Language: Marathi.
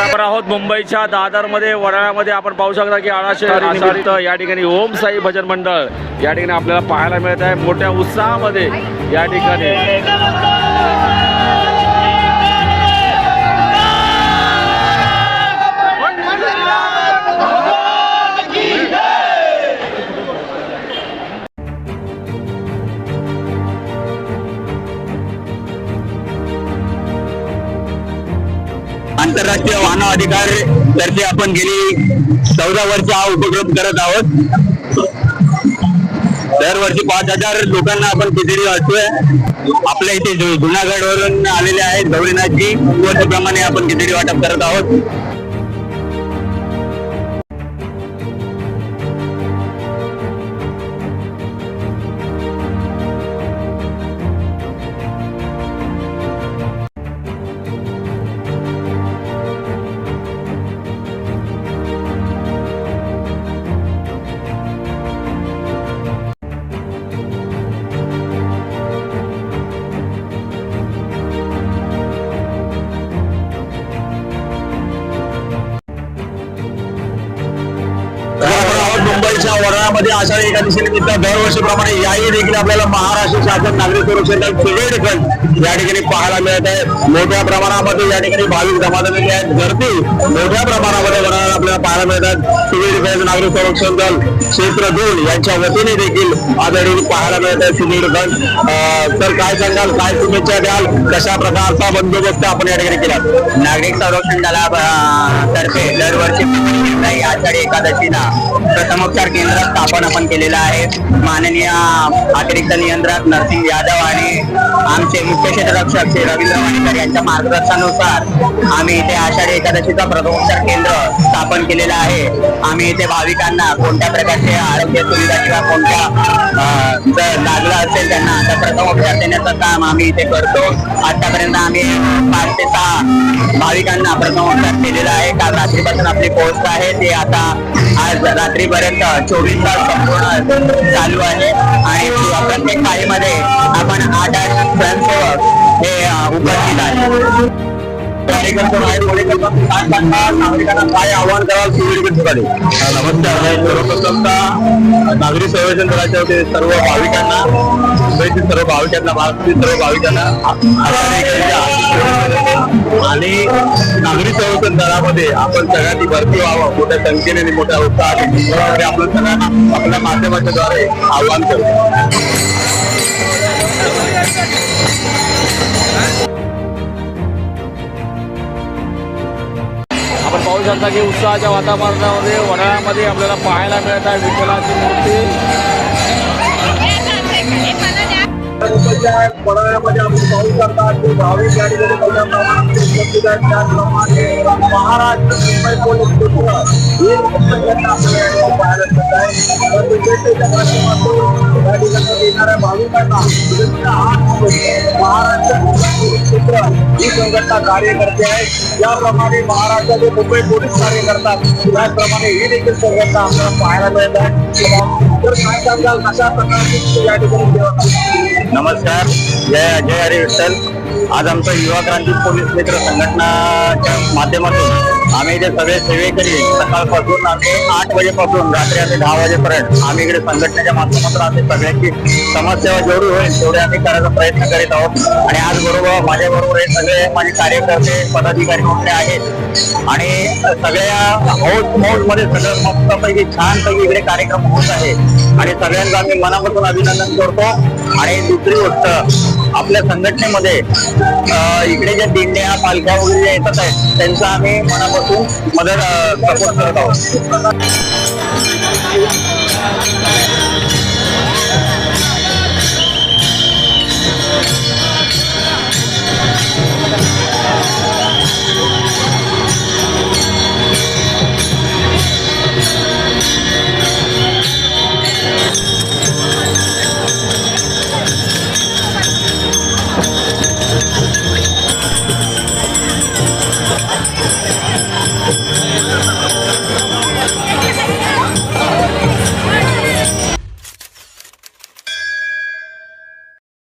आपण आहोत मुंबईच्या दादरमध्ये वडाळ्यामध्ये. आपण पाहू शकता की आळाशे या ठिकाणी ओम साई भजन मंडळ या ठिकाणी आपल्याला पाहायला मिळत आहे. मोठ्या उत्साहामध्ये या ठिकाणी. आंतरराष्ट्रीय मानव अधिकार तर्फे आपण गेली चौदा वर्ष हा उपक्रम करत आहोत. दरवर्षी पाच हजार लोकांना आपण खिचडी वाटतोय आपल्या इथे जुनागडवरून जुनागड वरून आलेले आहेत गौरीनाथजी. वर्षप्रमाणे आपण खिचडी वाटप करत आहोत. मुंबईच्या आषाढी एकादशी निमित्त दरवर्षीप्रमाणे याही देखील आपल्याला महाराष्ट्र शासन नागरिक सुरक्षेचा सिव्हिल डिफेन्स या ठिकाणी पाहायला मिळत आहे. मोठ्या प्रमाणामध्ये या ठिकाणी भाविक जमा झालेली आहेत. गर्दी मोठ्या प्रमाणामध्ये वडाळ्याला आपल्याला पाहायला मिळतात सिव्हिल डिफेन्स नागरिक संरक्षण दल क्षेत्र दोन यांच्या वतीने देखील आज पाहायला मिळत आहे. सिव्हिल डिफेन्स अं, तर काय सांगाल? काय शुभेच्छा द्याल? कशा प्रकारचा बंदोबस्त आपण या ठिकाणी केला? नागरिक संरक्षण दला तर्फे दरवर्षी आषाढी एकादशीला प्रथमोपचार केंद्र स्थापन आपण केलेलं आहे. माननीय अतिरिक्त नियंत्रक नरसिंग यादव आणि आमचे मुख्य क्षेत्ररक्षक श्री रवींद्र वाणेकर यांच्या मार्गदर्शनानुसार आम्ही इथे आषाढी एकादशीचा प्रथमोपचार केंद्र स्थापन केलेलं आहे. आम्ही इथे भाविकांना कोणत्या प्रकारचे आरोग्य सुविधा किंवा कोणत्या जर लागलं असेल त्यांना आता प्रथम उपचार देण्याचं काम आम्ही इथे करतो. आतापर्यंत आम्ही पाच ते सहा भाविकांना प्रथम उपचार केलेला आहे. काल रात्रीपासून आपली पोस्ट आहे. ते आता आज रात्रीपर्यंत चोवीस तास संपूर्ण चालू आहे. आणि प्रत्येक काळीमध्ये आपण आठ आठ स्वयंसेवक हे उपस्थित आहेत. कार्यकर्ते काय सांगणार? नागरिकांना काय आव्हान कराल ठिकाणी नमस्कार. सर्वप्रथमता नागरी संरक्षण दलाच्या वतीने सर्व भाविकांना मुंबईतील सर्व भाविकांना भारतातील सर्व भाविकांना आणि नागरी संरक्षण दलामध्ये आपण सगळ्यांनी भरती व्हावं मोठ्या संख्येने आणि मोठ्या उत्साहाने. आपण सगळ्यांना आपल्या माध्यमाच्या द्वारे आव्हान करतो. आपण की उत्साहाच्या वातावरणामध्ये वडाळ्यामध्ये आपल्याला पाहायला मिळत आहे विठ्ठलाची मूर्ती. पडवण्यामध्ये आपण पाहू शकता की भाविक या ठिकाणी मोठ्या प्रमाणात उपस्थित आहेत. त्याचप्रमाणे महाराष्ट्र मुंबई पोलीस क्षेत्र ही संघटना आपल्याला पाहायला मिळत आहे तर विशेषतेच्या माध्यमातून या ठिकाणी येणाऱ्या भाविकांना विशेषतः आज महाराष्ट्र मुंबई पोलीस क्षेत्र ही संघटना कार्य करते आहे ज्याप्रमाणे महाराष्ट्राचे मुंबई पोलीस कार्य करतात त्याचप्रमाणे ही देखील संघटना आपल्याला पाहायला मिळत आहे सांगाल कशा प्रकारची या ठिकाणी नमस्कार. जय जय हरी विठ्ठल. आज आमचं युवा क्रांती पोलीस मित्र संघटनाच्या माध्यमातून आम्ही जे सगळे सेवेकरी सकाळपासून आम्ही आठ वाजेपासून रात्री आम्ही दहा वाजेपर्यंत आम्ही इकडे संघटनेच्या माध्यमातून आम्ही सगळ्यांची समाजसेवा जेवढी होईल तेवढी आम्ही करायचा प्रयत्न करीत आहोत. आणि आज बरोबर माझ्या बरोबर हे सगळे माझे कार्यकर्ते पदाधिकारी वगैरे आहेत. आणि सगळ्या हौस मौजमध्ये सगळं मस्तपैकी छानपैकी इकडे कार्यक्रम होत आहे. आणि सगळ्यांचं आम्ही मनापासून अभिनंदन करतो. आणि दुसरी गोष्ट आपल्या संघटनेमध्ये इकडे ज्या दिंड्या पालख्या वगैरे ज्या येतात आहेत त्यांचा आम्ही मनापासून मदत सपोर्ट करत आहोत.